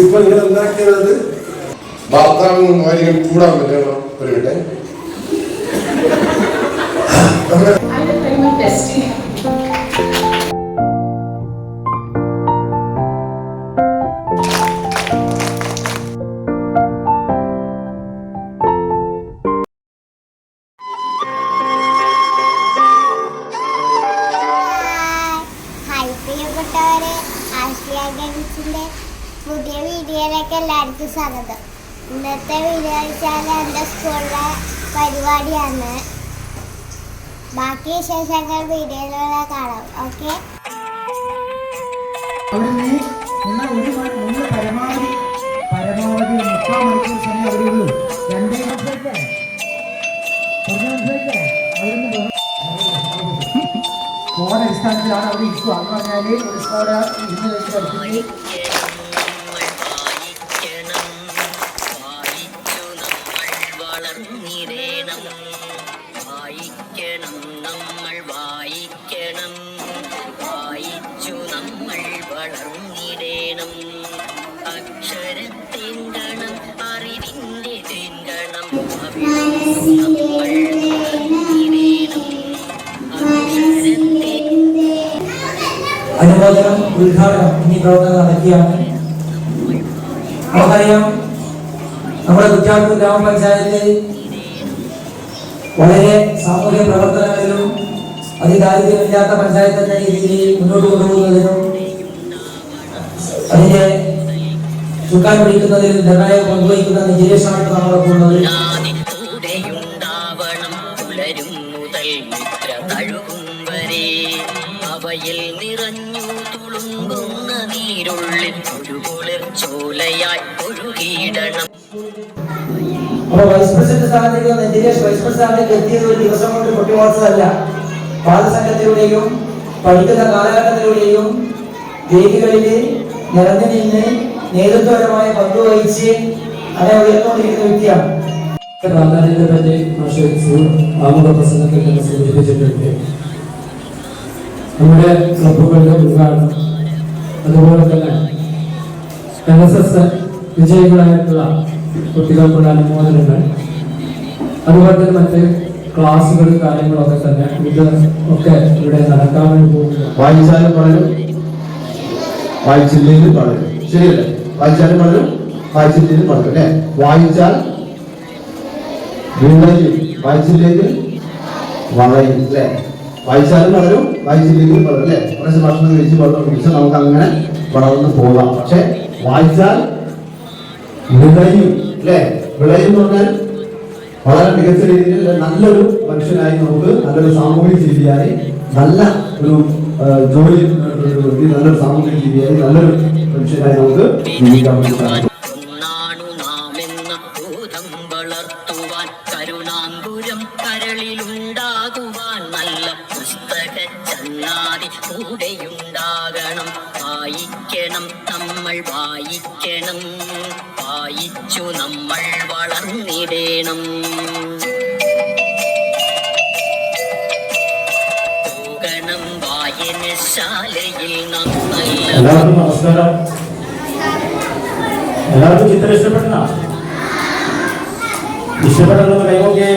ഇപ്പൊ നിങ്ങൾ ഉണ്ടാക്കിയത് ഭർത്താവിനും ഭാര്യയും കൂടാൻ പറ്റണം ഒരു മിനിറ്റ് വീഡിയോയിലേക്ക് എല്ലാവർക്കും സ്വാഗതം ഇന്നത്തെ വീഡിയോ വെച്ചാൽ എന്റെ സ്കൂളിലെ പരിപാടിയാണ്. ബാക്കി വിശേഷങ്ങൾ വീഡിയോയിലൂടെ കാണാം. ഓക്കെ പരമാവധി അടിസ്ഥാനത്തിലാണ് അവിടെ ഇരിക്കുക. എന്ന് പറഞ്ഞാൽ ഒരു സ്കോഡ് ഇന്ന് വെച്ച് പഠിക്കുന്നത് വായിക്കണം നമ്മൾ വായിക്കണം. വായിച്ചു നമ്മൾ വളർന്നിടേണം. അക്ഷരത്തിൻ ഗണം അറിവിന്റെ തിങ്കണം നമ്മൾ അനുമോദനം ഉദ്ഘാടനം എന്നീ പ്രവർത്തനം നടത്തിയാണ് നമുക്കറിയാം നമ്മുടെ കുറ്റാട്ടൂർ ഗ്രാമപഞ്ചായത്ത് വളരെ സാമൂഹ്യ പ്രവർത്തനങ്ങളിലും അതിദാരിദ്ര്യമില്ലാത്ത പഞ്ചായത്ത് എന്ന രീതിയിൽ മുന്നോട്ട് കൊണ്ടുപോകുന്നതിനും അതിനെ ചുക്കാൻ പിടിക്കുന്നതിൽ നിർണായക പങ്കുവഹിക്കുന്ന നിജേഷാണ് നമ്മളൊപ്പം ഉള്ളത്. അവയിൽ ഒരു കുളിർ അപ്പൊ വൈസ് പ്രസിഡന്റ് സ്ഥാനത്തേക്ക് വന്ന നിജേഷ് വൈസ് പ്രസിഡന്റ് എത്തിയത് ഒരു ദിവസം കൊണ്ട് പൊട്ടിവാസമല്ല പാദസംഘത്തിലൂടെയും പഠിക്കുന്ന കാലഘട്ടത്തിലൂടെയും വേദികളിൽ നിറഞ്ഞു നിന്ന് നേതൃത്വപരമായ പങ്ക് വഹിച്ച് അങ്ങനെ ഉയർന്നുകൊണ്ടിരിക്കുന്ന വ്യക്തിയാണ്. നമ്മുടെ ക്ലബുകളുടെ ഉദ്ഘാടനം. അതുപോലെ തന്നെ എൻ എസ് എസ് വിജയികളായിട്ടുള്ള കുട്ടികൾക്കുള്ള അനുമോദനങ്ങൾ. അതുപോലെ തന്നെ മറ്റ് ക്ലാസ്സുകൾ കാര്യങ്ങളൊക്കെ തന്നെ ഇത് ഒക്കെ ഇവിടെ നടക്കാൻ വേണ്ടി വായിച്ചാലും വളരും വായിച്ചില്ലെങ്കിൽ വളരും. ശരിയല്ലേ? വായിച്ചാലും വളരും വായിച്ചില്ലെങ്കിൽ വളരും അല്ലേ? വായിച്ചാൽ വിളയും വായിച്ചില്ലെങ്കിൽ വളയും അല്ലേ? വായിച്ചാലും വളരും വായിച്ചില്ലെങ്കിൽ വളരും അല്ലേ? കുറച്ച് ഭക്ഷണം കഴിച്ച് വളർന്നു നമുക്ക് അങ്ങനെ വളർന്ന് പോകാം. പക്ഷെ വായിച്ചാൽ വിളയും അല്ലേ? വിളയും എന്ന് പറഞ്ഞാൽ വളരെ മികച്ച രീതിയിൽ നല്ലൊരു മനുഷ്യനായി നമുക്ക് നല്ലൊരു സാമൂഹിക ജീവിയായി നല്ല ഒരു ജോലി നല്ലൊരു സാമൂഹിക ജീവിയായി നല്ലൊരു മനുഷ്യനായി നമുക്ക് ജീവിക്കാൻ വേണ്ടി വായിക്കണം നമ്മൾ വായിക്കണം. വായിച്ചു നമ്മൾ വളർന്നിടേണം. പോകണം വായനശാലയിൽ എല്ലാവർക്കും നമസ്കാരം. എല്ലാവർക്കും ചിത്രം ഇഷ്ടപ്പെടുന്ന ഇഷ്ടപ്പെട്ടെന്ന് നോക്കിയേ.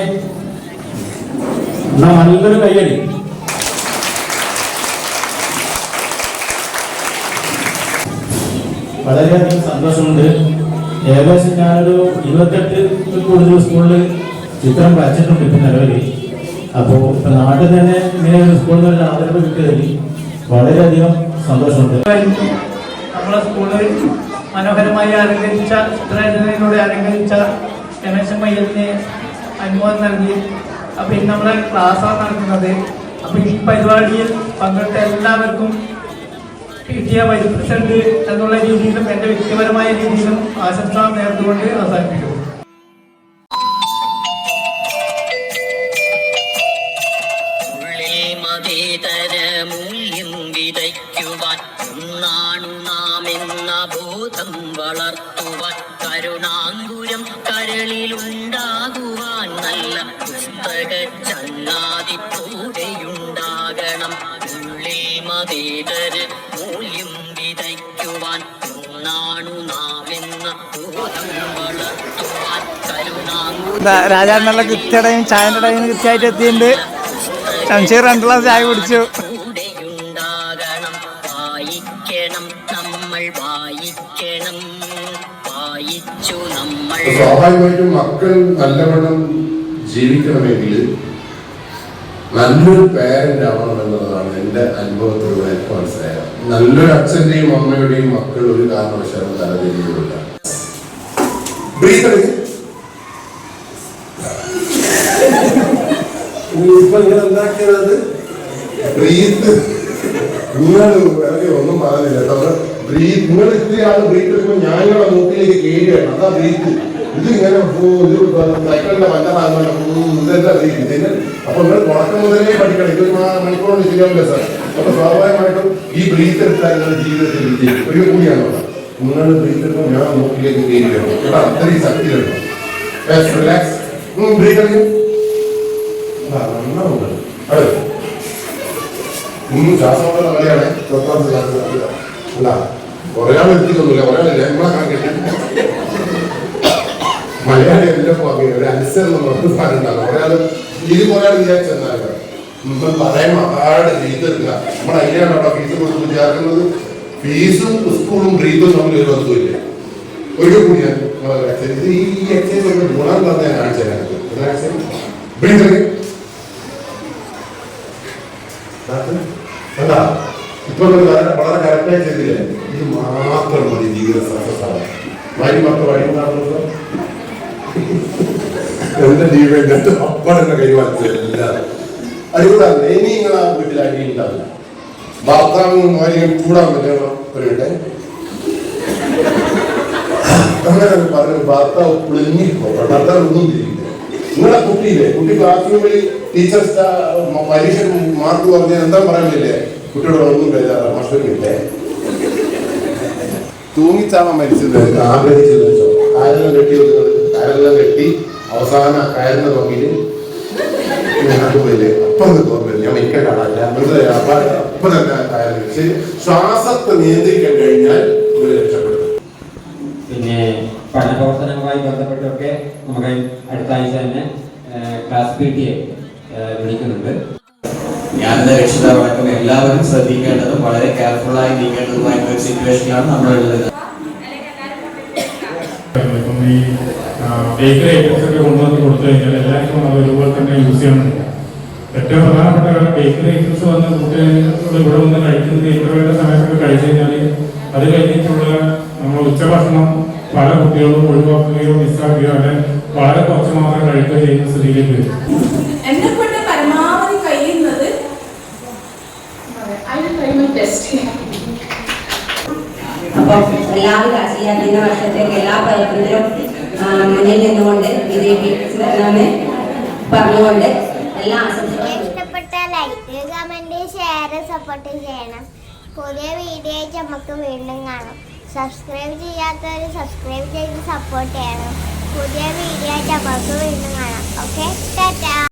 എന്നാ നല്ലൊരു കയ്യടി വളരെയധികം സന്തോഷമുണ്ട്. ഏകദേശം ഞാനൊരു ഇരുപത്തെട്ട് കൂടുതൽ സ്കൂളിൽ ചിത്രം വരച്ചിട്ടുണ്ട് ഇപ്പം നിലവിൽ അപ്പോൾ ഇപ്പം നാട്ടിൽ തന്നെ ഇങ്ങനെ ഒരു സ്കൂളിൽ ഒരു ആദരവ് കിട്ടിയതിൽ വളരെയധികം സന്തോഷമുണ്ട്. നമ്മളെ സ്കൂളിൽ മനോഹരമായി അലങ്കരിച്ച ചിത്രരചനയിലൂടെ അലങ്കരിച്ച രമേശൻ മയ്യത്തിന് അനുമോദം നൽകി. അപ്പം ഇന്ന് നമ്മളെ ക്ലാസ്സാണ് നടക്കുന്നത്. അപ്പോൾ ഈ പരിപാടിയിൽ പങ്കെടുത്ത എല്ലാവർക്കും ടി വൈസ് പ്രസിഡന്റ് എന്നുള്ള രീതിയിലും എന്റെ വ്യക്തിപരമായ രീതിയിലും ആശംസ നേർന്നുകൊണ്ട് അവസാനിപ്പിക്കുന്നു. രാജാവിനുള്ള കൃത്യ ടൈം ചായന്റെ ടൈം കൃത്യമായിട്ട് എത്തിയിട്ടുണ്ട്. ശംഷീർ രണ്ട് ഗ്ലാസ് ചായ കുടിച്ചു. കൂടെയുണ്ടാകണം വായിക്കണം നമ്മൾ വായിക്കണം. വായിച്ചു നമ്മൾ. സ്വാഭാവികമായിട്ടും മക്കൾ നല്ലവണ്ണം ജീവിക്കണമെങ്കിൽ നല്ലൊരു പേരന്റ് ആവണം എന്നുള്ളതാണ് എന്റെ അനുഭവത്തിലൂടെ എനിക്ക് മനസ്സിലായത്. നല്ലൊരു അച്ഛന്റെയും അമ്മയുടെയും മക്കൾ ഒരു കാരണവശാലും തലതിരിയുള്ള ബ്രീത്ത് ഇപ്പൊ നിങ്ങൾ എന്താക്കിയത് ബ്രീത്ത്. നിങ്ങൾ ഇറങ്ങി ഒന്നും പറഞ്ഞില്ല നമ്മൾ ബ്രീത്ത്. നിങ്ങൾ ഇത്രയും ആൾ ബ്രീത്ത് എടുക്കുമ്പോൾ നിങ്ങളുടെ മൂക്കിലേക്ക് കയറുകയാണ് അതാ ബ്രീത്ത്. ഇത് ഇങ്ങനെ സൈക്കിളിന്റെ വല്ലതാകുന്ന ഇതെന്താ ബ്രീത്ത്? ഇതിന് അപ്പൊ നിങ്ങൾ തുടക്കം മുതലേ പഠിക്കണം. ഇത് ഒരു മണിക്കൂർ കൊണ്ട് ശരിയാവില്ല സാർ. അപ്പൊ സ്വാഭാവികമായിട്ടും ഈ ബ്രീത്ത് എടുത്താൽ നിങ്ങളുടെ ജീവിതത്തിൽ വിജയിക്കും ഒരു കൂടിയാണുള്ളത് നിങ്ങൾ ബ്രീത്ത് എടുക്കുമ്പോൾ ഞാൻ മൂക്കിലേക്ക് കയറുകയാണ് കേട്ടോ? അത്രയും ശക്തി എടുക്കണം റിലാക്സ് ബ്രീത്ത് എടുക്കും. ആ, നന്നാവുന്നുണ്ട്. അടുത്ത്. ഉം, ശ്വാസമുള്ള കളിയാണ് തൊട്ടാമത്തെ ശ്വാസം അല്ല ഒരാൾ എത്തിക്കൊന്നുമില്ല ഒരാളില്ല നമ്മളെ കണക്കിട്ട്? മലയാളി എല്ലാം വാങ്ങി ഒരു അനുസരണം നമുക്ക് സാധനം ഒരാൾ ഇത് ഒരാൾ വിചാരിച്ചെന്നാലും നമ്മൾ പറയാൻ മഹാട് ചെയ്തെടുക്കുക നമ്മൾ അതിനാണ് അവിടെ ഫീസ് കൊടുത്ത് ചേർക്കുന്നത് ഫീസും സ്കൂളും ബ്രീത്തും തമ്മിൽ ഒരു ബന്ധമില്ല ഒരു കൂടി ഞാൻ ഈ എക്സസൈസ് കൊണ്ട് ഗുണം തന്നെ കാണിച്ചു തരാം ബ്രീത്ത് അല്ല ഇപ്പൊ വളരെ കറക്റ്റായി ചെയ്തില്ലേ? ഇത് മാത്രം മതി ജീവിത സക്സസ് ആവാൻ വഴി മക്കൾ വഴി മാറുന്നത് എന്റെ ജീവിതം എന്റെ അപ്പൻ എന്നെ കൈമാറ്റില്ല അതുകൂടാതെ ഇനി നിങ്ങൾ ആ വീട്ടിൽ അടിയുണ്ടാവില്ല ഭർത്താവും ഭാര്യയും കൂടാൻ പറ്റണം ഒരു മിനിറ്റ് അങ്ങനെ പറഞ്ഞു ഭർത്താവ് പുളിങ്ങിപ്പോ ഭർത്താവ് ഒന്നും തിരിയില്ല നിങ്ങളെ കുട്ടിയില്ലേ? കുട്ടി ക്ലാസ് റൂമിൽ ടീച്ചർ പരീക്ഷ മാർക്ക് പറഞ്ഞാൽ എന്താ പറയാനില്ലേ കുട്ടിയോട് ഒന്നും ബേജാറാ മഷൂരില്ലേ തൂങ്ങിച്ചാവാൻ മരിച്ചത് ആഗ്രഹിച്ചത് വെച്ചോ കെട്ടി കായലെല്ലാം കെട്ടി അവസാന ആ കയറിനെ നോക്കിയിട്ട് അപ്പം തോന്നില്ല ഞാൻ മിക്ക കാണാനില്ല മനസ്സിലായി അപ്പൊ അപ്പൊ തന്നെ കയറി വെച്ച് ശ്വാസത്തെ നിയന്ത്രിക്കാൻ കഴിഞ്ഞാൽ ഇവർ രക്ഷപ്പെടും. പിന്നെ പഠനപ്രവർത്തനവുമായി ബന്ധപ്പെട്ടൊക്കെ നമുക്ക് അടുത്ത ആഴ്ച തന്നെ ക്ലാസ് പി ടി എ വിളിക്കുന്നുണ്ട്. ഞാനെന്ന രക്ഷിതാവടക്കം എല്ലാവരും ശ്രദ്ധിക്കേണ്ടതും വളരെ കെയർഫുൾ ആയി ഒരു സിറ്റുവേഷനിലാണ് നമ്മളുള്ളത് ഈ തന്നെ യൂസ് വന്ന ഇവരുടെ സമയത്തൊക്കെ നമ്മൾ ഒഴിവാക്കുകയോ മിസ്സാക്കുകയോ അല്ലെ വളരെ കുറച്ച് മാത്രം കഴിക്കുകയോ ചെയ്യുന്ന എന്നെ കൊണ്ട് പരമാവധി കഴിയുന്നത് I will എല്ലാ ഇഷ്ടപ്പെട്ട ലൈക്ക് കമന്റ് ഷെയർ സപ്പോർട്ട് ചെയ്യണം. പുതിയ വീഡിയോ നമുക്ക് വീണ്ടും കാണാം. സബ്സ്ക്രൈബ് ചെയ്യാത്തവർ സബ്സ്ക്രൈബ് ചെയ്ത് സപ്പോർട്ട് ചെയ്യണം. പുതിയ വീഡിയോ നമുക്ക് വീണ്ടും കാണാം. ഓക്കെ ടാറ്റാ